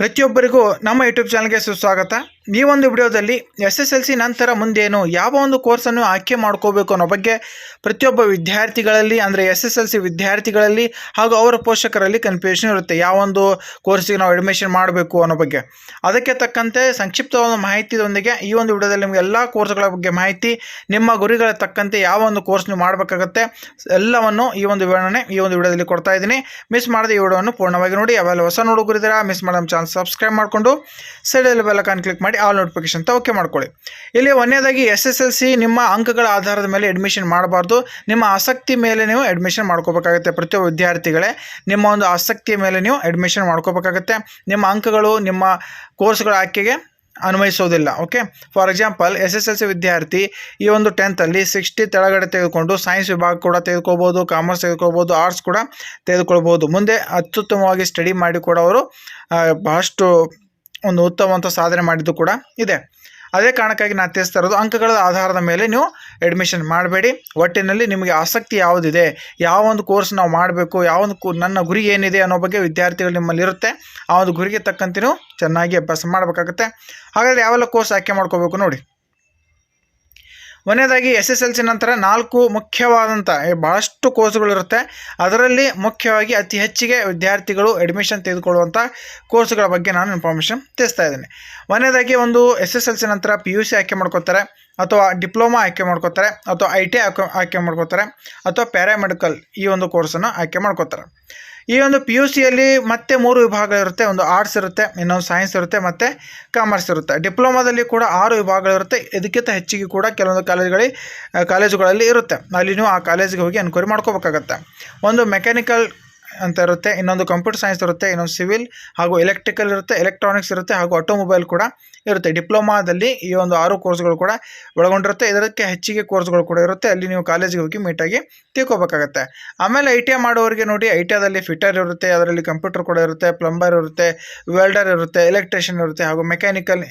ಪ್ರತಿಯೊಬ್ಬರಿಗೂ ನಮ್ಮ ಯೂಟ್ಯೂಬ್ ಚಾನಲ್ಗೆ ಸುಸ್ವಾಗತ. ಈ ಒಂದು ವಿಡಿಯೋದಲ್ಲಿ ಎಸ್ ಎಸ್ ಎಲ್ ಸಿ ನಂತರ ಮುಂದೇನು ಯಾವ ಒಂದು ಕೋರ್ಸನ್ನು ಆಯ್ಕೆ ಮಾಡ್ಕೋಬೇಕು ಅನ್ನೋ ಬಗ್ಗೆ ಪ್ರತಿಯೊಬ್ಬ ವಿದ್ಯಾರ್ಥಿಗಳಲ್ಲಿ, ಅಂದರೆ ಎಸ್ ಎಸ್ ಎಲ್ ಸಿ ವಿದ್ಯಾರ್ಥಿಗಳಲ್ಲಿ ಹಾಗೂ ಅವರ ಪೋಷಕರಲ್ಲಿ ಕನ್ಫ್ಯೂಷನ್ ಇರುತ್ತೆ. ಯಾವ ಒಂದು ಕೋರ್ಸಿಗೆ ನಾವು ಅಡ್ಮಿಷನ್ ಮಾಡಬೇಕು ಅನ್ನೋ ಬಗ್ಗೆ. ಅದಕ್ಕೆ ತಕ್ಕಂತೆ ಸಂಕ್ಷಿಪ್ತವಾದ ಮಾಹಿತಿಯೊಂದಿಗೆ ಈ ಒಂದು ವಿಡಿಯೋದಲ್ಲಿ ನಿಮಗೆ ಎಲ್ಲ ಕೋರ್ಸ್ಗಳ ಬಗ್ಗೆ ಮಾಹಿತಿ, ನಿಮ್ಮ ಗುರಿಗಳ ತಕ್ಕಂತೆ ಯಾವ ಒಂದು ಕೋರ್ಸ್ ನೀವು ಮಾಡಬೇಕಾಗತ್ತೆ, ಎಲ್ಲವನ್ನು ಈ ಒಂದು ವಿವರಣೆ ಈ ಒಂದು ವಿಡಿಯೋದಲ್ಲಿ ಕೊಡ್ತಾ ಇದ್ದೀನಿ. ಮಿಸ್ ಮಾಡದೆ ಈ ವಿಡಿಯೋವನ್ನು ಪೂರ್ಣವಾಗಿ ನೋಡಿ. ಯಾವೆಲ್ಲ ಹೊಸ ನೋಡುಗರಿದ್ದೀರಾ ಮಿಸ್ ಮಾಡೋ ನಮ್ಮ ಚಾನಲ್ ಸಬ್ಸ್ಕ್ರೈಬ್ ಮಾಡಿಕೊಂಡು ಸೈಡಲ್ಲಿ ಬೆಲ್ಲಕಾನ್ ಕ್ಲಿಕ್ ಮಾಡಿ ಆಲ್ ನೋಟಿಫಿಕೇಶನ್ ಅಂತ ಓಕೆ ಮಾಡ್ಕೊಳ್ಳಿ. ಇಲ್ಲಿ ಒಂದನೇದಾಗಿ ಎಸ್ ಎಸ್ ಎಲ್ ಸಿ ನಿಮ್ಮ ಅಂಕಗಳ ಆಧಾರದ ಮೇಲೆ ಅಡ್ಮಿಷನ್ ಮಾಡಬಾರ್ದು. ನಿಮ್ಮ ಆಸಕ್ತಿ ಮೇಲೆ ನೀವು ಅಡ್ಮಿಷನ್ ಮಾಡ್ಕೋಬೇಕಾಗುತ್ತೆ ಪ್ರತಿಯೊಬ್ಬ ವಿದ್ಯಾರ್ಥಿಗಳೇ. ನಿಮ್ಮ ಒಂದು ಆಸಕ್ತಿಯ ಮೇಲೆ ನೀವು ಅಡ್ಮಿಷನ್ ಮಾಡ್ಕೋಬೇಕಾಗುತ್ತೆ. ನಿಮ್ಮ ಅಂಕಗಳು, ನಿಮ್ಮ ಕೋರ್ಸ್ಗಳ ಆಯ್ಕೆಗೆ ಅನ್ವಯಿಸೋದಿಲ್ಲ okay for example S S L C ವಿದ್ಯಾರ್ಥಿ ಈ ಒಂದು ಟೆಂತಲ್ಲಿ ಸಿಕ್ಸ್ಟಿ ತೆಳಗಡೆ ತೆಗೆದುಕೊಂಡು ಸೈನ್ಸ್ ವಿಭಾಗ ಕೂಡ ತೆಗೆದುಕೋಬೋದು ಕಾಮರ್ಸ್ ತೆಗೆದುಕೊಳ್ಬೋದು ಆರ್ಟ್ಸ್ ಕೂಡ ತೆಗೆದುಕೊಳ್ಬೋದು. ಮುಂದೆ ಅತ್ಯುತ್ತಮವಾಗಿ ಸ್ಟಡಿ ಮಾಡಿ ಕೂಡ ಅವರು ಬಹಳಷ್ಟು ಒಂದು ಉತ್ತಮವಂತ ಸಾಧನೆ ಮಾಡಿದ್ದು ಕೂಡ ಇದೆ. ಅದೇ ಕಾರಣಕ್ಕಾಗಿ ನಾನು ತಿಳಿಸ್ತಾ ಇರೋದು, ಅಂಕಗಳ ಆಧಾರದ ಮೇಲೆ ನೀವು ಅಡ್ಮಿಷನ್ ಮಾಡಬೇಡಿ. ಒಟ್ಟಿನಲ್ಲಿ ನಿಮಗೆ ಆಸಕ್ತಿ ಯಾವುದಿದೆ, ಯಾವ ಒಂದು ಕೋರ್ಸ್ ನಾವು ಮಾಡಬೇಕು, ಯಾವ ಒಂದು ನನ್ನ ಗುರಿ ಏನಿದೆ ಅನ್ನೋ ಬಗ್ಗೆ ವಿದ್ಯಾರ್ಥಿಗಳು ನಿಮ್ಮಲ್ಲಿ ಇರುತ್ತೆ. ಆ ಒಂದು ಗುರಿಗೆ ತಕ್ಕಂತೆ ನೀವು ಚೆನ್ನಾಗಿ ಅಭ್ಯಾಸ ಮಾಡಬೇಕಾಗುತ್ತೆ. ಹಾಗಾದರೆ ಯಾವೆಲ್ಲ ಕೋರ್ಸ್ ಆಯ್ಕೆ ಮಾಡ್ಕೋಬೇಕು ನೋಡಿ. ಒಂದನೇದಾಗಿ ಎಸ್ ಎಸ್ ಎಲ್ ಸಿ ನಂತರ ನಾಲ್ಕು ಮುಖ್ಯವಾದಂಥ ಭಾಳಷ್ಟು ಕೋರ್ಸ್ಗಳಿರುತ್ತೆ ಅದರಲ್ಲಿ ಮುಖ್ಯವಾಗಿ ಅತಿ ಹೆಚ್ಚಿಗೆ ವಿದ್ಯಾರ್ಥಿಗಳು ಅಡ್ಮಿಷನ್ ತೆಗೆದುಕೊಳ್ಳುವಂಥ ಕೋರ್ಸ್ಗಳ ಬಗ್ಗೆ ನಾನು ಇನ್ಫಾರ್ಮೇಷನ್ ತಿಳಿಸ್ತಾ ಇದ್ದೀನಿ. ಒಂದನೇದಾಗಿ ಒಂದು ಎಸ್ ಎಸ್ ಎಲ್ ಸಿ ನಂತರ ಪಿ ಯು ಸಿ ಆಯ್ಕೆ ಮಾಡ್ಕೋತಾರೆ, ಅಥವಾ ಡಿಪ್ಲೊಮಾ ಆಯ್ಕೆ ಮಾಡ್ಕೋತಾರೆ, ಅಥವಾ ಐ ಟಿ ಆಯ್ಕೆ ಆಯ್ಕೆ ಮಾಡ್ಕೋತಾರೆ, ಅಥವಾ ಪ್ಯಾರಾಮೆಡಿಕಲ್ ಈ ಒಂದು ಕೋರ್ಸನ್ನು ಆಯ್ಕೆ ಮಾಡ್ಕೋತಾರೆ. ಈ ಒಂದು ಪಿ ಯು ಸಿಯಲ್ಲಿ ಮತ್ತೆ ಮೂರು ವಿಭಾಗ ಇರುತ್ತೆ. ಒಂದು ಆರ್ಟ್ಸ್ ಇರುತ್ತೆ, ಇನ್ನೊಂದು ಸೈನ್ಸ್ ಇರುತ್ತೆ, ಮತ್ತು ಕಾಮರ್ಸ್ ಇರುತ್ತೆ. ಡಿಪ್ಲೊಮಾದಲ್ಲಿ ಕೂಡ ಆರು ವಿಭಾಗಗಳಿರುತ್ತೆ ಇದಕ್ಕಿಂತ ಹೆಚ್ಚಿಗೆ ಕೂಡ ಕೆಲವೊಂದು ಕಾಲೇಜುಗಳಲ್ಲಿ ಕಾಲೇಜುಗಳಲ್ಲಿ ಇರುತ್ತೆ. ಅಲ್ಲಿ ನೀವು ಆ ಕಾಲೇಜಿಗೆ ಹೋಗಿ ಎನ್ಕ್ವೈರಿ ಮಾಡ್ಕೋಬೇಕಾಗತ್ತೆ. ಒಂದು ಮೆಕ್ಯಾನಿಕಲ್ ಅಂತ ಇರುತ್ತೆ. ಇನ್ನೊಂದು ಕಂಪ್ಯೂಟರ್ ಸೈನ್ಸ್ ಇರುತ್ತೆ, ಇನ್ನೊಂದು ಸಿವಿಲ್ ಹಾಗೂ ಎಲೆಕ್ಟ್ರಿಕಲ್ ಇರುತ್ತೆ ಎಲೆಕ್ಟ್ರಾನಿಕ್ಸ್ ಇರುತ್ತೆ ಹಾಗೂ ಆಟೋಮೊಬೈಲ್ ಕೂಡ ಇರುತ್ತೆ. ಡಿಪ್ಲೊಮಾದಲ್ಲಿ ಈ ಒಂದು ಆರು ಕೋರ್ಸ್ಗಳು ಕೂಡ ಒಳಗೊಂಡಿರುತ್ತೆ. ಇದಕ್ಕೆ ಹೆಚ್ಚಿಗೆ ಕೋರ್ಸ್ಗಳು ಕೂಡ ಇರುತ್ತೆ. ಅಲ್ಲಿ ನೀವು ಕಾಲೇಜಿಗೆ ಹೋಗಿ ಮೀಟಾಗಿ ತಿಳ್ಕೊಬೇಕಾಗತ್ತೆ. ಆಮೇಲೆ ಐ ಟಿ ಐ ಮಾಡೋರಿಗೆ ನೋಡಿ ಐ ಟಿ ಐದಲ್ಲಿ ಫಿಟರ್ ಇರುತ್ತೆ, ಅದರಲ್ಲಿ ಕಂಪ್ಯೂಟರ್ ಕೂಡ ಇರುತ್ತೆ ಪ್ಲಂಬರ್ ಇರುತ್ತೆ ವೆಲ್ಡರ್ ಇರುತ್ತೆ ಎಲೆಕ್ಟ್ರಿಷಿಯನ್ ಇರುತ್ತೆ ಹಾಗೂ mechanical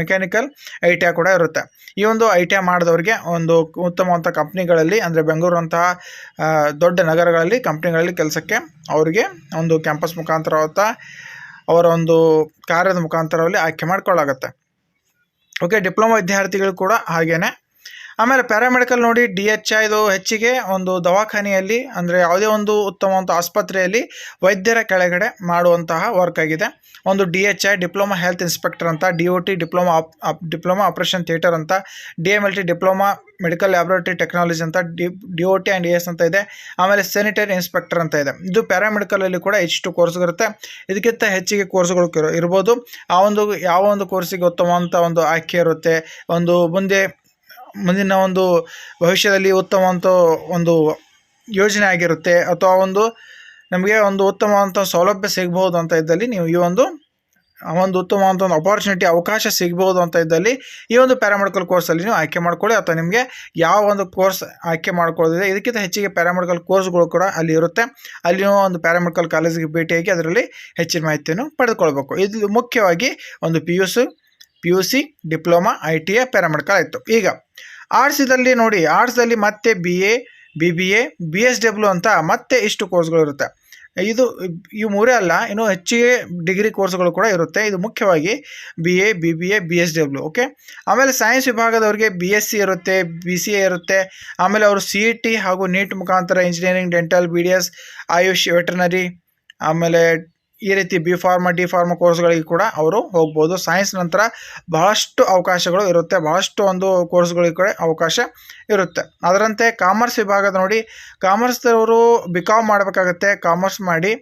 mechanical I T I ಕೂಡ ಇರುತ್ತೆ. ಈ ಒಂದು ಐ ಟಿ ಐ ಮಾಡಿದವರಿಗೆ ಒಂದು ಉತ್ತಮವಂಥ ಕಂಪ್ನಿಗಳಲ್ಲಿ ಅಂದರೆ ಬೆಂಗಳೂರು ಅಂತಹ ದೊಡ್ಡ ನಗರಗಳಲ್ಲಿ ಕಂಪ್ನಿಗಳಲ್ಲಿ ಕೆಲಸಕ್ಕೆ ಅವರಿಗೆ ಒಂದು ಕ್ಯಾಂಪಸ್ ಮುಖಾಂತರ ಅಥವಾ ಅವರ ಒಂದು ಕಾರ್ಯದ ಮುಖಾಂತರದಲ್ಲಿ ಆಯ್ಕೆ ಮಾಡ್ಕೊಳ್ಳಾಗತ್ತೆ. ಓಕೆ ಡಿಪ್ಲೊಮಾ ವಿದ್ಯಾರ್ಥಿಗಳು ಕೂಡ ಹಾಗೇನೆ ಆಮೇಲೆ ಪ್ಯಾರಾಮೆಡಿಕಲ್ ನೋಡಿ ಡಿ ಎಚ್ ಐದು ಹೆಚ್ಚಿಗೆ ಒಂದು ದವಾಖಾನೆಯಲ್ಲಿ, ಅಂದರೆ ಯಾವುದೇ ಒಂದು ಉತ್ತಮವಂತ ಆಸ್ಪತ್ರೆಯಲ್ಲಿ ವೈದ್ಯರ ಕೆಳಗಡೆ ಮಾಡುವಂತಹ ವರ್ಕ್ ಆಗಿದೆ. ಒಂದು D H I diploma health inspector ಅಂತ D O T diploma of diploma operation theatre ಅಂತ D M L T diploma medical laboratory technology ಅಂತ D D O T and S ಅಂತ ಇದೆ. ಆಮೇಲೆ ಸ್ಯಾನಿಟರಿ ಇನ್ಸ್ಪೆಕ್ಟರ್ ಅಂತ ಇದೆ. ಇದು ಪ್ಯಾರಾಮೆಡಿಕಲಲ್ಲಿ ಕೂಡ ಎಷ್ಟು ಕೋರ್ಸ್ ಇರುತ್ತೆ. ಇದಕ್ಕಿಂತ ಹೆಚ್ಚಿಗೆ ಕೋರ್ಸ್ಗಳು ಕಿರು- ಇರ್ಬೋದು. ಆ ಒಂದು, ಯಾವ ಒಂದು ಕೋರ್ಸಿಗೆ ಉತ್ತಮವಂಥ ಒಂದು ಆಯ್ಕೆ ಇರುತ್ತೆ, ಒಂದು ಮುಂದೆ ಮುಂದಿನ ಒಂದು ಭವಿಷ್ಯದಲ್ಲಿ ಉತ್ತಮವಂತ ಒಂದು ಯೋಜನೆ ಆಗಿರುತ್ತೆ. ಅಥವಾ ಒಂದು ನಮಗೆ ಒಂದು ಉತ್ತಮವಂತ ಸೌಲಭ್ಯ ಸಿಗಬಹುದು ಅಂತ ಇದ್ದಲ್ಲಿ ನೀವು ಈ ಒಂದು ಒಂದು ಉತ್ತಮವಂತ ಒಂದು ಅಪಾರ್ಚುನಿಟಿ ಅವಕಾಶ ಸಿಗ್ಬೋದು ಅಂತ ಇದ್ದಲ್ಲಿ ಈ ಒಂದು ಪ್ಯಾರಾಮೆಡಿಕಲ್ ಕೋರ್ಸಲ್ಲಿ ನೀವು ಆಯ್ಕೆ ಮಾಡ್ಕೊಳ್ಳಿ. ಅಥವಾ ನಿಮಗೆ ಯಾವ ಒಂದು ಕೋರ್ಸ್ ಆಯ್ಕೆ ಮಾಡ್ಕೊಳ್ಳೋದಿದೆ, ಇದಕ್ಕಿಂತ ಹೆಚ್ಚಿಗೆ ಪ್ಯಾರಾಮೆಡಿಕಲ್ ಕೋರ್ಸ್ಗಳು ಕೂಡ ಅಲ್ಲಿ ಇರುತ್ತೆ. ಅಲ್ಲಿ ಒಂದು ಪ್ಯಾರಾಮೆಡಿಕಲ್ ಕಾಲೇಜಿಗೆ ಭೇಟಿಯಾಗಿ ಅದರಲ್ಲಿ ಹೆಚ್ಚಿನ ಮಾಹಿತಿಯನ್ನು ಪಡೆದುಕೊಳ್ಬೇಕು. ಇದು ಮುಖ್ಯವಾಗಿ ಒಂದು P U C P U C, diploma, I T A paramedical ಆಯಿತು. ಈಗ, ಆರ್ಟ್ಸ್ ಇದರಲ್ಲಿ ನೋಡಿ ಆರ್ಟ್ಸಲ್ಲಿ ಮತ್ತೆ B A, B B A, B S W ಅಂತ ಮತ್ತೆ ಇಷ್ಟು ಕೋರ್ಸ್ಗಳು ಇರುತ್ತೆ. ಇದು, ಇವು ಮೂರೇ ಅಲ್ಲ, ಇನ್ನೂ ಹೆಚ್ಚಿಗೆ ಡಿಗ್ರಿ ಕೋರ್ಸ್ಗಳು ಕೂಡ ಇರುತ್ತೆ. ಇದು ಮುಖ್ಯವಾಗಿ B A, B B A, B S W, okay? ಆಮೇಲೆ ಸೈನ್ಸ್ ವಿಭಾಗದವ್ರಿಗೆ ಬಿ ಎಸ್ ಸಿ ಇರುತ್ತೆ, ಬಿ ಸಿ ಎ ಇರುತ್ತೆ. ಆಮೇಲೆ ಅವರು ಸಿ ಇ ಟಿ ಹಾಗೂ ನೀಟ್ ಮುಖಾಂತರ engineering dental B D S AYUSH, veterinary, ಆಮೇಲೆ ಈ ರೀತಿ ಬಿ ಫಾರ್ಮ ಡಿ ಫಾರ್ಮ ಕೋರ್ಸ್ಗಳಿಗೆ ಕೂಡ ಅವರು ಹೋಗ್ಬೋದು. ಸೈನ್ಸ್ ನಂತರ ಬಹಳಷ್ಟು ಅವಕಾಶಗಳು ಇರುತ್ತೆ. ಬಹಳಷ್ಟು ಒಂದು ಕೋರ್ಸ್ಗಳಿಗೆ ಕೂಡ ಅವಕಾಶ ಇರುತ್ತೆ. ಅದರಂತೆ ಕಾಮರ್ಸ್ ವಿಭಾಗದ ನೋಡಿ ಕಾಮರ್ಸ್ದವರು ಬಿ ಕಾಮ್ ಮಾಡಬೇಕಾಗತ್ತೆ. ಕಾಮರ್ಸ್ ಮಾಡಿ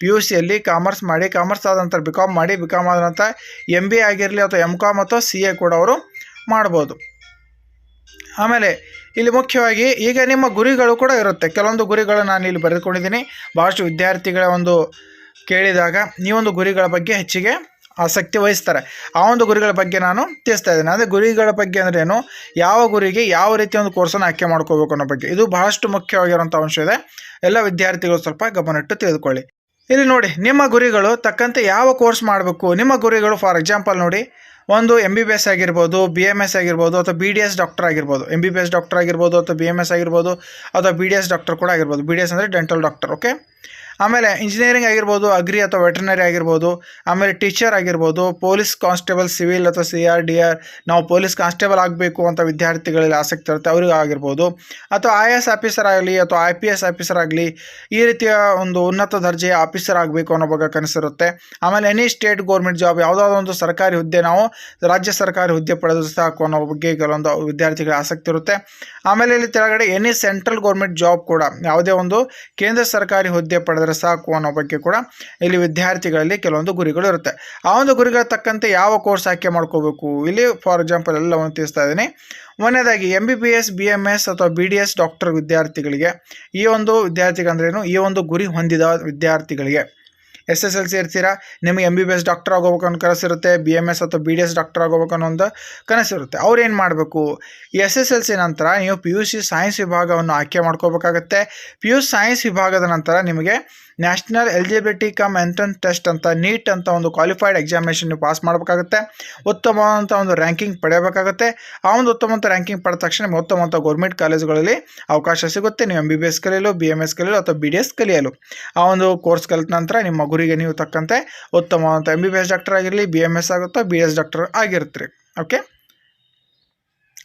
ಪಿ ಯು ಸಿಯಲ್ಲಿ ಕಾಮರ್ಸ್ ಮಾಡಿ ಕಾಮರ್ಸ್ ಆದ ನಂತರ ಬಿ ಕಾಮ್ ಮಾಡಿ ಬಿ ಕಾಮ್ ಆದ ನಂತರ ಎಂ ಬಿ ಆಗಿರಲಿ ಅಥವಾ ಎಂ ಕಾಮ್ ಅಥವಾ ಸಿ ಎ ಕೂಡ ಅವರು ಮಾಡ್ಬೋದು. ಆಮೇಲೆ ಇಲ್ಲಿ ಮುಖ್ಯವಾಗಿ ಈಗ ನಿಮ್ಮ ಗುರಿಗಳು ಕೂಡ ಇರುತ್ತೆ. ಕೆಲವೊಂದು ಗುರಿಗಳು ನಾನು ಇಲ್ಲಿ ಬರೆದುಕೊಂಡಿದ್ದೀನಿ. ಭಾಳಷ್ಟು ವಿದ್ಯಾರ್ಥಿಗಳ ಒಂದು ಕೇಳಿದಾಗ ಈ ಒಂದು ಗುರಿಗಳ ಬಗ್ಗೆ ಹೆಚ್ಚಿಗೆ ಆಸಕ್ತಿ ವಹಿಸ್ತಾರೆ. ಆ ಒಂದು ಗುರಿಗಳ ಬಗ್ಗೆ ನಾನು ತಿಳಿಸ್ತಾ ಇದ್ದೇನೆ. ಅಂದರೆ ಗುರಿಗಳ ಬಗ್ಗೆ ಅಂದರೆ ಏನು? ಯಾವ ಗುರಿಗೆ ಯಾವ ರೀತಿಯ ಒಂದು ಕೋರ್ಸನ್ನು ಆಯ್ಕೆ ಮಾಡ್ಕೋಬೇಕು ಅನ್ನೋ ಬಗ್ಗೆ. ಇದು ಬಹಳಷ್ಟು ಮುಖ್ಯವಾಗಿರುವಂಥ ಅಂಶ ಇದೆ. ಎಲ್ಲ ವಿದ್ಯಾರ್ಥಿಗಳು ಸ್ವಲ್ಪ ಗಮನಿಟ್ಟು ತಿಳಿದುಕೊಳ್ಳಿ. ಇಲ್ಲಿ ನೋಡಿ, ನಿಮ್ಮ ಗುರಿಗಳು ತಕ್ಕಂತೆ ಯಾವ ಕೋರ್ಸ್ ಮಾಡಬೇಕು? ನಿಮ್ಮ ಗುರಿಗಳು ಫಾರ್ ಎಕ್ಸಾಂಪಲ್ ನೋಡಿ, ಒಂದು ಎಂ ಬಿ ಬಿ ಎಸ್ ಆಗಿರ್ಬೋದು ಬಿ ಎಂ ಎಸ್ ಆಗಿರ್ಬೋದು, ಅಥವಾ ಬಿ ಡಿ ಎಸ್ ಡಾಕ್ಟರ್ ಆಗಿರ್ಬೋದು. M B B S doctor ಆಗಿರ್ಬೋದು, ಅಥವಾ ಬಿ ಎಂ ಎಸ್ ಆಗಿರ್ಬೋದು, ಅಥವಾ ಬಿ ಡಿ ಎಸ್ ಡಾಕ್ಟರ್ ಕೂಡ ಆಗಿರ್ಬೋದು. ಬಿ ಡಿ ಎಸ್ ಅಂದರೆ ಡೆಂಟಲ್ ಡಾಕ್ಟರ್ ಓಕೆ ಆಮೇಲೆ ಇಂಜಿನಿಯರಿಂಗ್ ಆಗಿರ್ಬೋದು ಅಗ್ರಿ ಅಥವಾ ವೆಟರ್ನರಿ ಆಗಿರ್ಬೋದು, ಆಮೇಲೆ ಟೀಚರ್ ಆಗಿರ್ಬೋದು ಪೊಲೀಸ್ ಕಾನ್ಸ್ಟೇಬಲ್ ಸಿವಿಲ್ ಅಥವಾ ಸಿ ಆರ್ ಡಿ ಆರ್ ನಾವು ಪೊಲೀಸ್ ಕಾನ್ಸ್ಟೇಬಲ್ ಆಗಬೇಕು ಅಂತ ವಿದ್ಯಾರ್ಥಿಗಳಲ್ಲಿ ಆಸಕ್ತಿ ಇರುತ್ತೆ ಅವ್ರಿಗೆ ಆಗಿರ್ಬೋದು. ಅಥವಾ ಐ ಎಸ್ ಆಫೀಸರ್ ಆಗಲಿ ಅಥವಾ ಐ ಪಿ ಎಸ್ ಆಫೀಸರ್ ಆಗಲಿ, ಈ ರೀತಿಯ ಒಂದು ಉನ್ನತ ದರ್ಜೆಯ ಆಫೀಸರ್ ಆಗಬೇಕು ಅನ್ನೋ ಬಗ್ಗೆ ಕನಸಿರುತ್ತೆ. ಆಮೇಲೆ ಎನಿ ಸ್ಟೇಟ್ ಗೌರ್ಮೆಂಟ್ ಜಾಬ್ ಯಾವುದಾದ್ರು ಒಂದು ಸರ್ಕಾರಿ ಹುದ್ದೆ, ನಾವು ರಾಜ್ಯ ಸರ್ಕಾರಿ ಹುದ್ದೆ ಪಡೆದು ಸಾಕು ಅನ್ನೋ ಬಗ್ಗೆ ಕೆಲವೊಂದು ವಿದ್ಯಾರ್ಥಿಗಳ ಆಸಕ್ತಿ ಇರುತ್ತೆ. ಆಮೇಲೆ ಇಲ್ಲಿ ಕೆಳಗಡೆ ಎನಿ ಸೆಂಟ್ರಲ್ ಗೌರ್ಮೆಂಟ್ ಜಾಬ್ ಕೂಡ, ಯಾವುದೇ ಒಂದು ಕೇಂದ್ರ ಸರ್ಕಾರಿ ಹುದ್ದೆ ಪಡೆದರೆ ಸಾಕು ಅನ್ನೋ ಬಗ್ಗೆ ಕೂಡ ಇಲ್ಲಿ ವಿದ್ಯಾರ್ಥಿಗಳಲ್ಲಿ ಕೆಲವೊಂದು ಗುರಿಗಳು ಇರುತ್ತೆ. ಆ ಒಂದು ಗುರಿಗಳ ತಕ್ಕಂತೆ ಯಾವ ಕೋರ್ಸ್ ಆಯ್ಕೆ ಮಾಡ್ಕೋಬೇಕು? ಇಲ್ಲಿ ಫಾರ್ ಎಕ್ಸಾಂಪಲ್ ಎಲ್ಲವನ್ನು ತಿಳಿಸ್ತಾ ಇದ್ದೀನಿ. ಮೊನ್ನೆದಾಗಿ M B B S B M S ಅಥವಾ ಬಿ ಡಿ ಎಸ್ ಡಾಕ್ಟರ್ ವಿದ್ಯಾರ್ಥಿಗಳಿಗೆ ಈ ಒಂದು ವಿದ್ಯಾರ್ಥಿಗಳಂದ್ರೇನು ಈ ಒಂದು ಗುರಿ ಹೊಂದಿದ ವಿದ್ಯಾರ್ಥಿಗಳಿಗೆ. ಎಸ್ ಎಸ್ ಎಲ್ ಸಿ ಇರ್ತೀರಾ, ನಿಮಗೆ M B B S doctor ಆಗೋಬೇಕು ಅನ್ನೋ ಕನಸಿರುತ್ತೆ ಬಿ ಎಂ ಎಸ್ ಅಥವಾ ಬಿ ಡಿ ಎಸ್ ಡಾಕ್ಟರ್ ಆಗೋಬೇಕು ಅನ್ನೋ ಒಂದು ಕನಸಿರುತ್ತೆ ಅವ್ರು ಏನು ಮಾಡಬೇಕು? ಎಸ್ ಎಸ್ ಎಲ್ ಸಿ ನಂತರ ನೀವು ಪಿ ಯು ಸಿ ಸೈನ್ಸ್ ವಿಭಾಗವನ್ನು ಆಯ್ಕೆ ಮಾಡ್ಕೋಬೇಕಾಗತ್ತೆ. ಪಿ ಯು ಸೈನ್ಸ್ ವಿಭಾಗದ ನಂತರ ನಿಮಗೆ national eligibility cum entrance test ಅಂತ, ನೀಟ್ ಅಂತ ಒಂದು ಕ್ವಾಲಿಫೈಡ್ ಎಕ್ಸಾಮಿನೇಷನ್ ನೀವು ಪಾಸ್ ಮಾಡಬೇಕಾಗುತ್ತೆ. ಉತ್ತಮವಾದಂಥ ಒಂದು ರ್ಯಾಂಕಿಂಗ್ ಪಡೆಯಬೇಕಾಗುತ್ತೆ. ಆ ಒಂದು ಉತ್ತಮವಂತ ರ್ಯಾಂಕಿಂಗ್ ಪಡೆದ ತಕ್ಷಣ ನಿಮಗೆ ಉತ್ತಮವಂತ ಗೌರ್ಮೆಂಟ್ ಕಾಲೇಜುಗಳಲ್ಲಿ ಅವಕಾಶ ಸಿಗುತ್ತೆ. ನೀವು ಎಂ ಬಿ ಬಿ ಎಸ್ ಕಲಿಯಲು ಬಿ ಎಂ ಎಸ್ ಕಲಿಯಲು ಅಥವಾ ಬಿ ಡಿ ಎಸ್ ಕಲಿಯಲು ಆ ಒಂದು ಕೋರ್ಸ್ ಕಲಿತ ನಂತರ ನಿಮ್ಮ ಗುರಿಗೆ ನೀವು ತಕ್ಕಂತೆ ಉತ್ತಮವಾದಂಥ M B B S doctor ಆಗಿರಲಿ ಬಿ ಎಂ ಎಸ್ ಆಗುತ್ತೋ ಬಿ ಎಸ್ ಡಾಕ್ಟರ್ ಆಗಿರ್ತೀರಿ. ಓಕೆ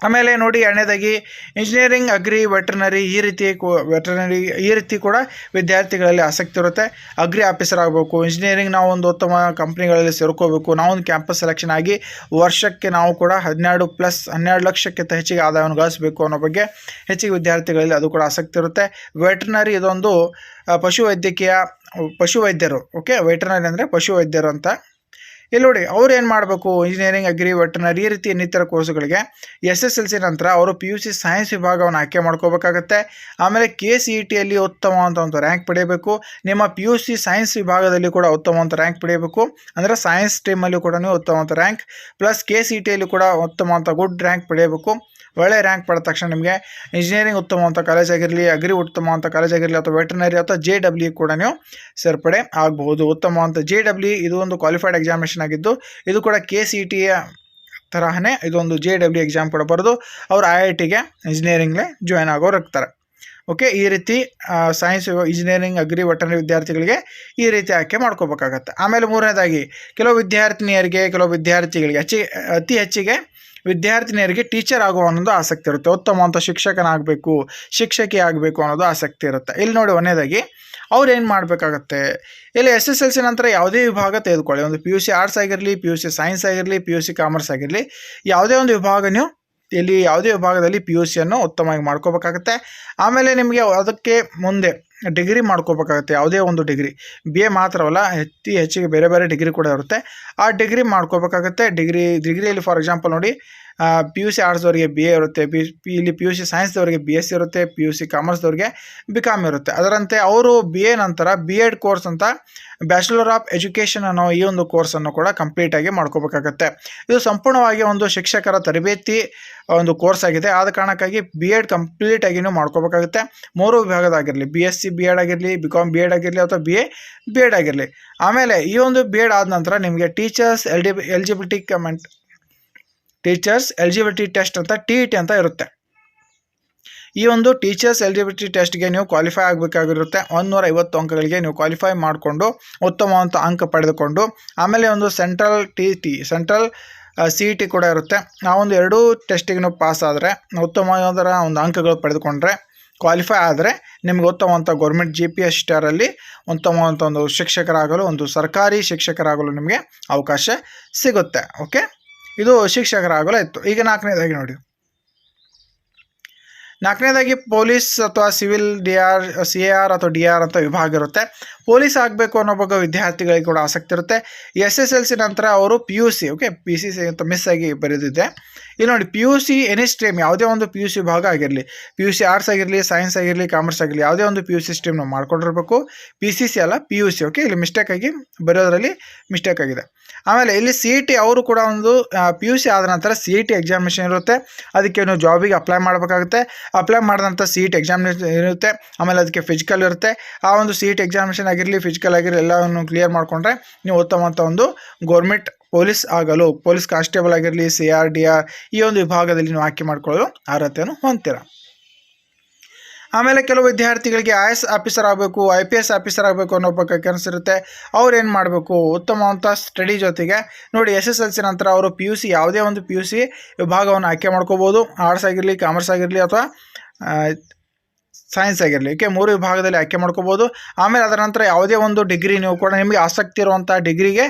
ಆಮೇಲೆ ನೋಡಿ ಎರಡನೇದಾಗಿ ಇಂಜಿನಿಯರಿಂಗ್ ಅಗ್ರಿ ವೆಟರ್ನರಿ ಈ ರೀತಿ ವೆಟರ್ನರಿ ಈ ರೀತಿ ಕೂಡ ವಿದ್ಯಾರ್ಥಿಗಳಲ್ಲಿ ಆಸಕ್ತಿ ಇರುತ್ತೆ. ಅಗ್ರಿ ಆಫೀಸರ್ ಆಗಬೇಕು ಇಂಜಿನಿಯರಿಂಗ್ ನಾವು ಒಂದು ಉತ್ತಮ ಕಂಪ್ನಿಗಳಲ್ಲಿ ಸೇರ್ಕೋಬೇಕು. ನಾವೊಂದು ಕ್ಯಾಂಪಸ್ ಸೆಲೆಕ್ಷನ್ ಆಗಿ ವರ್ಷಕ್ಕೆ ನಾವು ಕೂಡ ಹನ್ನೆರಡು ಪ್ಲಸ್ ಹನ್ನೆರಡು ಲಕ್ಷಕ್ಕಿಂತ ಹೆಚ್ಚಿಗೆ ಆದಾಯವನ್ನು ಗಳಿಸಬೇಕು ಅನ್ನೋ ಬಗ್ಗೆ ಹೆಚ್ಚಿಗೆ ವಿದ್ಯಾರ್ಥಿಗಳಲ್ಲಿ ಅದು ಕೂಡ ಆಸಕ್ತಿ ಇರುತ್ತೆ. ವೆಟರ್ನರಿ ಇದೊಂದು ಪಶುವೈದ್ಯಕೀಯ, ಪಶುವೈದ್ಯರು ಓಕೆ ವೆಟರ್ನರಿ ಅಂದರೆ ಪಶುವೈದ್ಯರು ಅಂತ. ಇಲ್ಲಿ ನೋಡಿ, ಅವ್ರು ಏನು ಮಾಡಬೇಕು? ಇಂಜಿನಿಯರಿಂಗ್ ಅಗ್ರಿ ವೆಟರ್ನರಿ ಈ ರೀತಿ ಇನ್ನಿತರ ಕೋರ್ಸ್ಗಳಿಗೆ ಎಸ್ ಎಸ್ ಎಲ್ ಸಿ ನಂತರ ಅವರು ಪಿ ಯು ಸಿ ಸೈನ್ಸ್ ವಿಭಾಗವನ್ನು ಆಯ್ಕೆ ಮಾಡ್ಕೋಬೇಕಾಗತ್ತೆ. ಆಮೇಲೆ ಕೆ ಸಿ ಇ ಟಿಯಲ್ಲಿ ಉತ್ತಮವಾದಂಥ ಒಂದು ರ್ಯಾಂಕ್ ಪಡೆಯಬೇಕು. ನಿಮ್ಮ ಪಿ ಯು ಸಿ ಸೈನ್ಸ್ ವಿಭಾಗದಲ್ಲಿ ಕೂಡ ಉತ್ತಮವಂತ ರ್ಯಾಂಕ್ ಪಡೆಯಬೇಕು. ಅಂದರೆ ಸೈನ್ಸ್ ಸ್ಟ್ರೀಮಲ್ಲಿ ಕೂಡ ಉತ್ತಮ ಅಂತ rank plus K C E ಟಿಯಲ್ಲಿ ಕೂಡ ಉತ್ತಮವಂತ ಗುಡ್ ರ್ಯಾಂಕ್ ಪಡೆಯಬೇಕು. ಒಳ್ಳೆ ರ್ಯಾಂಕ್ ಪಡೆದ ತಕ್ಷಣ ನಿಮಗೆ ಇಂಜಿನಿಯರಿಂಗ್ ಉತ್ತಮವಂತ ಕಾಲೇಜ್ ಆಗಿರಲಿ ಅಗ್ರಿ ಉತ್ತಮವಂತ ಕಾಲೇಜ್ ಆಗಿರಲಿ ಅಥವಾ ವೆಟರ್ನರಿ ಅಥವಾ ಜೆ ಡಬ್ಲ್ಯೂ ಕೂಡ ನೀವು ಸೇರ್ಪಡೆ ಆಗಬಹುದು. ಉತ್ತಮವಂತ ಜೆ ಡಬ್ಲ್ಯೂ ಇದು ಒಂದು ಕ್ವಾಲಿಫೈಡ್ ಎಕ್ಸಾಮಿನೇಷನ್ ಆಗಿದ್ದು, ಇದು ಕೂಡ ಕೆ ಸಿ ಟಿಯ ತರಹನೇ ಇದೊಂದು ಜೆ ಡಬ್ಲ್ಯೂ ಎಕ್ಸಾಮ್ ಕೂಡ ಬರೆದು ಅವರು ಐ ಐ ಟಿಗೆ ಇಂಜಿನಿಯರಿಂಗ್ಲೇ ಜಾಯ್ನ್ ಆಗೋರು ಇರ್ತಾರೆ. ಓಕೆ, ಈ ರೀತಿ ಸೈನ್ಸ್ ಇಂಜಿನಿಯರಿಂಗ್ ಅಗ್ರಿ ವೆಟರ್ನರಿ ವಿದ್ಯಾರ್ಥಿಗಳಿಗೆ ಈ ರೀತಿ ಆಯ್ಕೆ ಮಾಡ್ಕೋಬೇಕಾಗತ್ತೆ. ಆಮೇಲೆ ಮೂರನೇದಾಗಿ, ಕೆಲವು ವಿದ್ಯಾರ್ಥಿನಿಯರಿಗೆ, ಕೆಲವು ವಿದ್ಯಾರ್ಥಿಗಳಿಗೆ ಹೆಚ್ಚಿ ಅತಿ ಹೆಚ್ಚಿಗೆ ವಿದ್ಯಾರ್ಥಿನಿಯರಿಗೆ ಟೀಚರ್ ಆಗುವ ಅನ್ನೋದು ಆಸಕ್ತಿ ಇರುತ್ತೆ. ಉತ್ತಮವಂಥ ಶಿಕ್ಷಕನಾಗಬೇಕು, ಶಿಕ್ಷಕಿ ಆಗಬೇಕು ಅನ್ನೋದು ಆಸಕ್ತಿ ಇರುತ್ತೆ. ಇಲ್ಲಿ ನೋಡಿ ಒಂದೇದಾಗಿ ಅವ್ರು ಏನು ಮಾಡಬೇಕಾಗತ್ತೆ? ಇಲ್ಲಿ ಎಸ್ ಎಸ್ ಎಲ್ ಸಿ ನಂತರ ಯಾವುದೇ ವಿಭಾಗ ತೆಗೆದುಕೊಳ್ಳಿ. ಒಂದು ಪಿ ಯು ಸಿ ಆರ್ಟ್ಸ್ ಆಗಿರಲಿ ಪಿ ಯು ಸಿ ಸೈನ್ಸ್ ಆಗಿರಲಿ ಪಿ ಯು ಸಿ ಕಾಮರ್ಸ್ ಆಗಿರಲಿ, ಯಾವುದೇ ಒಂದು ವಿಭಾಗ ನೀವು ಇಲ್ಲಿ ಯಾವುದೇ ವಿಭಾಗದಲ್ಲಿ ಪಿ ಯು ಸಿಯನ್ನು ಉತ್ತಮವಾಗಿ ಮಾಡ್ಕೋಬೇಕಾಗತ್ತೆ. ಆಮೇಲೆ ನಿಮಗೆ ಅದಕ್ಕೆ ಮುಂದೆ ಡಿಗ್ರಿ ಮಾಡ್ಕೋಬೇಕಾಗತ್ತೆ, ಯಾವುದೇ ಒಂದು ಡಿಗ್ರಿ. ಬಿ ಎ ಮಾತ್ರವಲ್ಲ ಅತಿ ಹೆಚ್ಚಿಗೆ ಬೇರೆ ಬೇರೆ ಡಿಗ್ರಿ ಕೂಡ ಇರುತ್ತೆ. ಆ ಡಿಗ್ರಿ ಮಾಡ್ಕೋಬೇಕಾಗತ್ತೆ. ಡಿಗ್ರಿ, ಡಿಗ್ರಿಯಲ್ಲಿ ಫಾರ್ ಎಕ್ಸಾಂಪಲ್ ನೋಡಿ ಪಿ ಯು ಸಿ ಆರ್ಟ್ಸ್ದವ್ರಿಗೆ ಬಿ ಎ ಇರುತ್ತೆ ಪಿ ಪಿ ಇಲ್ಲಿ ಪಿ ಯು ಸಿ ಸೈನ್ಸ್ದವ್ರಿಗೆ ಬಿ ಎಸ್ ಇರುತ್ತೆ ಪಿ ಯು ಸಿ ಕಾಮರ್ಸ್ದವ್ರಿಗೆ ಬಿ ಕಾಮ್ ಇರುತ್ತೆ. ಅದರಂತೆ ಅವರು ಬಿ ಎ ನಂತರ ಬಿ ಎಡ್ ಕೋರ್ಸ್ ಅಂತ ಬ್ಯಾಚುಲರ್ ಆಫ್ ಎಜುಕೇಷನ್ ಅನ್ನೋ ಈ ಒಂದು ಕೋರ್ಸನ್ನು ಕೂಡ ಕಂಪ್ಲೀಟಾಗಿ ಮಾಡ್ಕೋಬೇಕಾಗತ್ತೆ. ಇದು ಸಂಪೂರ್ಣವಾಗಿ ಒಂದು ಶಿಕ್ಷಕರ ತರಬೇತಿ ಒಂದು ಕೋರ್ಸ್ ಆಗಿದೆ. ಆದ ಕಾರಣಕ್ಕಾಗಿ ಬಿ ಎಡ್ ಕಂಪ್ಲೀಟಾಗಿ ನೀವು ಮಾಡ್ಕೋಬೇಕಾಗುತ್ತೆ. ಮೂರು ವಿಭಾಗದಾಗಿರಲಿ B S C B Ed ಆಗಿರಲಿ ಬಿ ಕಾಮ್ ಬಿ ಎಡ್ ಆಗಿರಲಿ ಅಥವಾ ಬಿ ಎ ಬಿ ಎಡ್ ಆಗಿರಲಿ. ಆಮೇಲೆ ಈ ಒಂದು ಬಿ ಎಡ್ ಆದ ನಂತರ ನಿಮಗೆ teachers L D eligibility comment teachers eligibility test ಅಂತ ಟಿ ಇ ಟಿ ಅಂತ ಇರುತ್ತೆ. ಈ ಒಂದು ಟೀಚರ್ಸ್ ಎಲಿಜಿಬಿಲಿಟಿ ಟೆಸ್ಟ್ಗೆ ನೀವು ಕ್ವಾಲಿಫೈ ಆಗಬೇಕಾಗಿರುತ್ತೆ. ಒಂದೂರ ಐವತ್ತು ಅಂಕಗಳಿಗೆ ನೀವು ಕ್ವಾಲಿಫೈ ಮಾಡಿಕೊಂಡು ಉತ್ತಮವಾದಂಥ ಅಂಕ ಪಡೆದುಕೊಂಡು, ಆಮೇಲೆ ಒಂದು central T T central C E T ಕೂಡ ಇರುತ್ತೆ. ಆ ಒಂದು ಎರಡೂ ಟೆಸ್ಟಿಗೆ ನೀವು ಪಾಸ್ ಆದರೆ ಉತ್ತಮವಾದ ಒಂದು ಅಂಕಗಳು ಪಡೆದುಕೊಂಡ್ರೆ ಕ್ವಾಲಿಫೈ ಆದರೆ ನಿಮಗೆ ಉತ್ತಮವಂಥ ಗೌರ್ಮೆಂಟ್ ಜಿ ಪಿ ಎಸ್ ಸ್ಟಾರಲ್ಲಿ ಉತ್ತಮವಂಥ ಒಂದು ಶಿಕ್ಷಕರಾಗಲು, ಒಂದು ಸರ್ಕಾರಿ ಶಿಕ್ಷಕರಾಗಲು ನಿಮಗೆ ಅವಕಾಶ ಸಿಗುತ್ತೆ. ಓಕೆ ಇದು ಶಿಕ್ಷಕರ ಶಿಕ್ಷಕರಾಗಲು ಇತ್ತು ಈಗ ನಾಲ್ಕನೇದಾಗಿ ನೋಡಿ. ನಾಲ್ಕನೇದಾಗಿ ಪೊಲೀಸ್ ಅಥವಾ civil D R, C A R ಅಥವಾ ಡಿ ಆರ್ ಅಂತ ವಿಭಾಗ ಇರುತ್ತೆ. ಪೊಲೀಸ್ ಆಗಬೇಕು ಅನ್ನೋ ಬಗ್ಗೆ ವಿದ್ಯಾರ್ಥಿಗಳಿಗೆ ಕೂಡ ಆಸಕ್ತಿ ಇರುತ್ತೆ. ಎಸ್ ಎಸ್ ಎಲ್ ಸಿ ನಂತರ ಅವರು P U C okay P C C ಅಂತ ಮಿಸ್ ಆಗಿ ಬರೆದಿದ್ದೆ. ಇಲ್ಲಿ ನೋಡಿ P U C any stream ಯಾವುದೇ ಒಂದು ಪಿ ಯು ಸಿ ಭಾಗ ಆಗಿರಲಿ ಪಿ ಯು ಸಿ ಆರ್ಟ್ಸ್ ಆಗಿರಲಿ ಸೈನ್ಸ್ ಆಗಿರಲಿ ಕಾಮರ್ಸ್ ಆಗಿರಲಿ, ಯಾವುದೇ ಒಂದು ಪಿ ಯು ಸಿ ಸ್ಟ್ರೀಮ್ ನಾವು ಮಾಡ್ಕೊಂಡಿರ್ಬೇಕು. ಪಿ ಸಿ ಸಿ ಅಲ್ಲ ಪಿ ಯು ಸಿ ಓಕೆ ಇಲ್ಲಿ ಮಿಸ್ಟೇಕ್ ಆಗಿ ಬರೆಯೋದ್ರಲ್ಲಿ ಮಿಸ್ಟೇಕ್ ಆಗಿದೆ. ಆಮೇಲೆ ಇಲ್ಲಿ ಸಿ ಇ ಟಿ ಅವರು ಕೂಡ ಒಂದು ಪಿ ಯು ಸಿ ಆದ ನಂತರ ಸಿ ಇ ಟಿ ಎಕ್ಸಾಮಿನೇಷನ್ ಇರುತ್ತೆ. ಅದಕ್ಕೆ ನೀವು ಜಾಬಿಗೆ ಅಪ್ಲೈ ಮಾಡಬೇಕಾಗುತ್ತೆ. ಅಪ್ಲೈ ಮಾಡಿದಂಥ ಸಿ ಇ ಟಿ ಎಕ್ಸಾಮಿನೇಷನ್ ಇರುತ್ತೆ. ಆಮೇಲೆ ಅದಕ್ಕೆ ಫಿಸಿಕಲ್ ಇರುತ್ತೆ. ಆ ಒಂದು ಸಿ ಇ ಟಿ ಎಕ್ಸಾಮಿನೇಷನ್ ಆಗಿರಲಿ ಫಿಸಿಕಲ್ ಆಗಿರಲಿ, ಎಲ್ಲವನ್ನು ಕ್ಲಿಯರ್ ಮಾಡಿಕೊಂಡ್ರೆ ನೀವು ಉತ್ತಮವಂಥ ಒಂದು ಗೌರ್ಮೆಂಟ್ ಪೊಲೀಸ್ ಆಗಲು ಪೊಲೀಸ್ ಕಾನ್ಸ್ಟೇಬಲ್ ಆಗಿರಲಿ ಸಿ ಆರ್ ಡಿ ಆರ್ ಈ ಒಂದು ವಿಭಾಗದಲ್ಲಿ ನೀವು ಆಯ್ಕೆ ಮಾಡಿಕೊಳ್ಳಲು ಅರ್ಹತೆಯನ್ನು ಹೊಂದ್ತೀರ. ಆಮೇಲೆ ಕೆಲವು ವಿದ್ಯಾರ್ಥಿಗಳಿಗೆ ಐ ಎಸ್ ಆಫೀಸರ್ ಆಗಬೇಕು ಐ ಪಿ ಎಸ್ ಆಫೀಸರ್ ಆಗಬೇಕು ಅನ್ನೋ ಬಗ್ಗೆ ಕನಸಿರುತ್ತೆ ಅವ್ರೇನು ಏನು ಮಾಡಬೇಕು? ಉತ್ತಮವಂಥ ಸ್ಟಡಿ ಜೊತೆಗೆ ನೋಡಿ ಎಸ್ ಎಸ್ ಎಲ್ ಸಿ ನಂತರ ಅವರು ಪಿ ಯು ಸಿ ಯಾವುದೇ ಒಂದು ಪಿ ಯು ಸಿ ವಿಭಾಗವನ್ನು ಆಯ್ಕೆ ಮಾಡ್ಕೋಬೋದು. ಆರ್ಟ್ಸ್ ಆಗಿರಲಿ ಕಾಮರ್ಸ್ ಆಗಿರಲಿ ಅಥವಾ ಸೈನ್ಸ್ ಆಗಿರಲಿ. ಓಕೆ ಮೂರು ವಿಭಾಗದಲ್ಲಿ ಆಯ್ಕೆ ಮಾಡ್ಕೋಬೋದು? ಆಮೇಲೆ ಅದರ ನಂತರ ಯಾವುದೇ ಒಂದು ಡಿಗ್ರಿ ನೀವು ಕೂಡ ನಿಮಗೆ ಆಸಕ್ತಿ ಇರುವಂಥ ಡಿಗ್ರಿಗೆ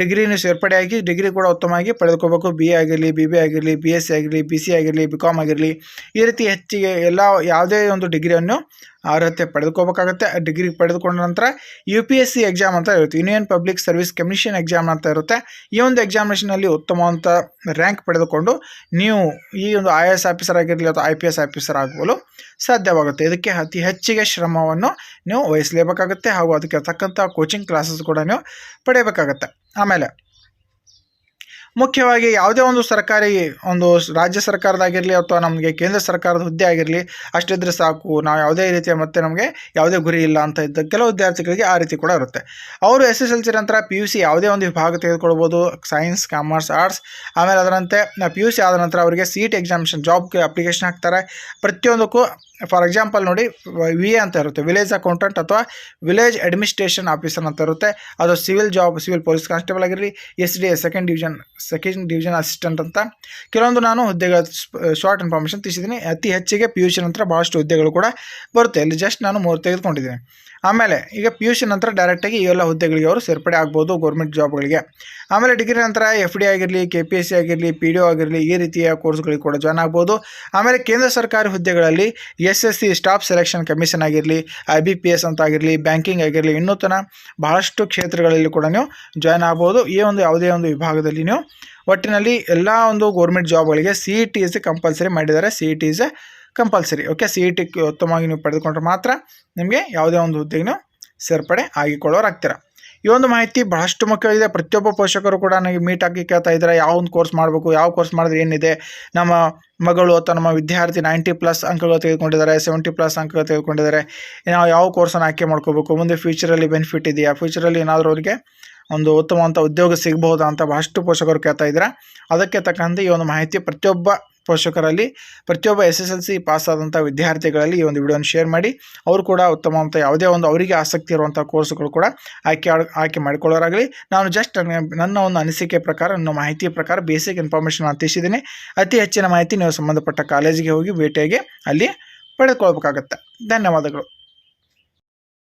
ಡಿಗ್ರಿ ನೀವು ಸೇರ್ಪಡೆಯಾಗಿ ಡಿಗ್ರಿ ಕೂಡ ಉತ್ತಮವಾಗಿ ಪಡೆದುಕೋಬೇಕು ಬಿ ಆಗಿರಲಿ ಬಿ ಬಿ ಆಗಿರಲಿ ಬಿ ಎಸ್ ಸಿ ಆಗಿರಲಿ ಬಿ ಸಿ ಆಗಿರಲಿ ಬಿ ಕಾಮ್ ಆಗಿರಲಿ. ಈ ರೀತಿ ಹೆಚ್ಚಿಗೆ ಎಲ್ಲ ಯಾವುದೇ ಒಂದು ಡಿಗ್ರಿಯನ್ನು ಅರ್ಹತೆ ಪಡೆದುಕೋಬೇಕಾಗುತ್ತೆ ಡಿಗ್ರಿ ಪಡೆದುಕೊಂಡ ನಂತರ U P S C exam ಅಂತ ಇರುತ್ತೆ. Union public service commission exam ಅಂತ ಇರುತ್ತೆ. ಈ ಒಂದು ಎಕ್ಸಾಮಿನೇಷನಲ್ಲಿ ಉತ್ತಮವಂತ ರ್ಯಾಂಕ್ ಪಡೆದುಕೊಂಡು ನೀವು ಈ ಒಂದು ಐ ಎ ಎಸ್ ಆಫೀಸರ್ ಆಗಿರಲಿ ಅಥವಾ ಐ ಪಿ ಎಸ್ ಆಫೀಸರ್ ಆಗಲು ಸಾಧ್ಯವಾಗುತ್ತೆ. ಇದಕ್ಕೆ ಅತಿ ಹೆಚ್ಚಿಗೆ ಶ್ರಮವನ್ನು ನೀವು ವಹಿಸಲೇಬೇಕಾಗುತ್ತೆ ಹಾಗೂ ಅದಕ್ಕೆ ತಕ್ಕಂಥ ಕೋಚಿಂಗ್ ಕ್ಲಾಸಸ್ ಕೂಡ ನೀವು ಪಡೆಯಬೇಕಾಗತ್ತೆ. ಆಮೇಲೆ ಮುಖ್ಯವಾಗಿ ಯಾವುದೇ ಒಂದು ಸರ್ಕಾರಿ ಒಂದು ರಾಜ್ಯ ಸರ್ಕಾರದಾಗಿರಲಿ ಅಥವಾ ನಮಗೆ ಕೇಂದ್ರ ಸರ್ಕಾರದ ಹುದ್ದೆ ಆಗಿರಲಿ, ಅಷ್ಟಿದ್ರೆ ಸಾಕು. ನಾವು ಯಾವುದೇ ರೀತಿಯ ಮತ್ತೆ ನಮಗೆ ಯಾವುದೇ ಗುರಿ ಇಲ್ಲ ಅಂತ ಇದ್ದ ಕೆಲವು ವಿದ್ಯಾರ್ಥಿಗಳಿಗೆ ಆ ರೀತಿ ಕೂಡ ಇರುತ್ತೆ. ಅವರು ಎಸ್ ಎಸ್ ಎಲ್ ಸಿ ನಂತರ ಪಿ ಯು ಸಿ ಯಾವುದೇ ಒಂದು ವಿಭಾಗ ತೆಗೆದುಕೊಳ್ಬೋದು. Science, commerce, arts. ಆಮೇಲೆ ಅದರಂತೆ ಪಿ ಯು ಸಿ ಆದ ನಂತರ ಅವರಿಗೆ ಸೀಟ್ ಎಕ್ಸಾಮಿಷನ್ ಜಾಬ್ಗೆ ಅಪ್ಲಿಕೇಶನ್ ಹಾಕ್ತಾರೆ. ಪ್ರತಿಯೊಂದಕ್ಕೂ, ಫಾರ್ ಎಕ್ಸಾಂಪಲ್ ನೋಡಿ ವಿ ಎ ಅಂತ ಇರುತ್ತೆ. ವಿಲೇಜ್ ಅಕೌಂಟೆಂಟ್ ಅಥವಾ ವಿಲೇಜ್ ಅಡ್ಮಿನಿಸ್ಟ್ರೇಷನ್ ಆಫೀಸರ್ ಅಂತ ಇರುತ್ತೆ. ಅದು civil job, civil police constable ಆಗಿರಲಿ, S D A, second division second division assistant ಅಂತ. ಕೆಲವೊಂದು ನಾನು ಹುದ್ದೆಗಳ ಶಾರ್ಟ್ ಇನ್ಫಾರ್ಮೇಷನ್ ತಿಳಿಸಿದ್ದೀನಿ ಅತಿ ಹೆಚ್ಚಿಗೆ ಪಿ ಯು ಸಿ ನಂತರ ಭಾಳಷ್ಟು ಹುದ್ದೆಗಳು ಕೂಡ ಬರುತ್ತೆ. ಅಲ್ಲಿ ಜಸ್ಟ್ ನಾನು ಮೂರು ತೆಗೆದುಕೊಂಡಿದ್ದೀನಿ. ಆಮೇಲೆ ಈಗ ಪಿ ಯು ಸಿ ನಂತರ ಡೈರೆಕ್ಟಾಗಿ ಈ ಎಲ್ಲ ಹುದ್ದೆಗಳಿಗೆ ಅವರು ಸೇರ್ಪಡೆ ಆಗ್ಬೋದು ಗೌರ್ಮೆಂಟ್ ಜಾಬ್ಗಳಿಗೆ ಆಮೇಲೆ ಡಿಗ್ರಿ ನಂತರ ಎಫ್ ಡಿ ಆಗಿರಲಿ ಕೆ ಪಿ ಎಸ್ ಸಿ ಆಗಿರಲಿ ಪಿ ಡಿ ಒ ಆಗಿರಲಿ ಈ ರೀತಿಯ ಕೋರ್ಸ್ಗಳಿಗೆ ಕೂಡ ಜಾಯ್ನ್ ಆಗ್ಬೋದು. ಆಮೇಲೆ ಕೇಂದ್ರ ಸರ್ಕಾರಿ ಹುದ್ದೆಗಳಲ್ಲಿ S S C staff selection commission ಆಗಿರಲಿ ಐ ಬಿ ಪಿ ಎಸ್ ಅಂತ ಆಗಿರಲಿ ಬ್ಯಾಂಕಿಂಗ್ ಆಗಿರಲಿ ಇನ್ನೂತನ ಬಹಳಷ್ಟು ಕ್ಷೇತ್ರಗಳಲ್ಲಿ ಕೂಡ ನೀವು ಜಾಯ್ನ್ ಆಗ್ಬೋದು. ಈ ಒಂದು ಯಾವುದೇ ಒಂದು ವಿಭಾಗದಲ್ಲಿ ನೀವು ಒಟ್ಟಿನಲ್ಲಿ ಎಲ್ಲ ಒಂದು government ಜಾಬ್ಗಳಿಗೆ C E T is compulsory ಮಾಡಿದ್ದಾರೆ. C E T is compulsory. Okay C E T ಉತ್ತಮವಾಗಿ ನೀವು ಪಡೆದುಕೊಂಡ್ರೆ ಮಾತ್ರ ನಿಮಗೆ ಯಾವುದೇ ಒಂದು ಹುದ್ದೆಗೆ ಸೇರ್ಪಡೆ ಆಗಿಕೊಳ್ಳೋರಾಗ್ತೀರ. ಈ ಒಂದು ಮಾಹಿತಿ ಬಹಳಷ್ಟು ಮುಖ್ಯವಾಗಿದೆ. ಪ್ರತಿಯೊಬ್ಬ ಪೋಷಕರು ಕೂಡ ನನಗೆ ಮೀಟ್ ಆಗಿ ಕೇಳ್ತಾ ಇದ್ದಾರೆ. ಯಾವ ಒಂದು ಕೋರ್ಸ್ ಮಾಡಬೇಕು, ಯಾವ ಕೋರ್ಸ್ ಮಾಡಿದ್ರೆ ಏನಿದೆ, ನಮ್ಮ ಮಗಳು ಅಥವಾ ನಮ್ಮ ವಿದ್ಯಾರ್ಥಿ ನೈಂಟಿ ಪ್ಲಸ್ ಅಂಕಗಳು ತೆಗೆದುಕೊಂಡಿದ್ದಾರೆ ಸೆವೆಂಟಿ ಪ್ಲಸ್ ಅಂಕಗಳು ತೆಗೆದುಕೊಂಡಿದ್ದಾರೆ ನಾವು ಯಾವ ಕೋರ್ಸನ್ನು ಆಯ್ಕೆ ಮಾಡ್ಕೋಬೇಕು, ಮುಂದೆ ಫ್ಯೂಚರಲ್ಲಿ ಬೆನಿಫಿಟ್ ಇದೆಯಾ ಫ್ಯೂಚರಲ್ಲಿ ಏನಾದರೂ ಅವರಿಗೆ ಒಂದು ಉತ್ತಮವಂಥ ಉದ್ಯೋಗ ಸಿಗಬಹುದಾ ಅಂತ ಬಹಳಷ್ಟು ಪೋಷಕರು ಕೇಳ್ತಾ ಇದ್ದಾರೆ. ಅದಕ್ಕೆ ತಕ್ಕಂತೆ ಈ ಒಂದು ಮಾಹಿತಿ ಪ್ರತಿಯೊಬ್ಬ ಪೋಷಕರಲ್ಲಿ ಪ್ರತಿಯೊಬ್ಬ S S L C pass ಆದಂಥ ವಿದ್ಯಾರ್ಥಿಗಳಲ್ಲಿ ಈ ಒಂದು ವಿಡಿಯೋನ ಶೇರ್ ಮಾಡಿ. ಅವರು ಕೂಡ ಉತ್ತಮವಂತ ಯಾವುದೇ ಒಂದು ಅವರಿಗೆ ಆಸಕ್ತಿ ಇರುವಂಥ ಕೋರ್ಸ್ಗಳು ಕೂಡ ಆಯ್ಕೆ ಆಯ್ಕೆ ಮಾಡಿಕೊಳ್ಳೋರಾಗಲಿ. ನಾನು ಜಸ್ಟ್ ನನ್ನ ಒಂದು ಅನಿಸಿಕೆ ಪ್ರಕಾರ, ನನ್ನ ಮಾಹಿತಿ ಪ್ರಕಾರ ಬೇಸಿಕ್ ಇನ್ಫಾರ್ಮೇಷನ್ ತಿಳಿಸಿದ್ದೀನಿ. ಅತಿ ಹೆಚ್ಚಿನ ಮಾಹಿತಿ ನೀವು ಸಂಬಂಧಪಟ್ಟ ಕಾಲೇಜಿಗೆ ಹೋಗಿ ಭೇಟಿಯಾಗಿ ಅಲ್ಲಿ ಪಡೆದುಕೊಳ್ಬೇಕಾಗತ್ತೆ. ಧನ್ಯವಾದಗಳು.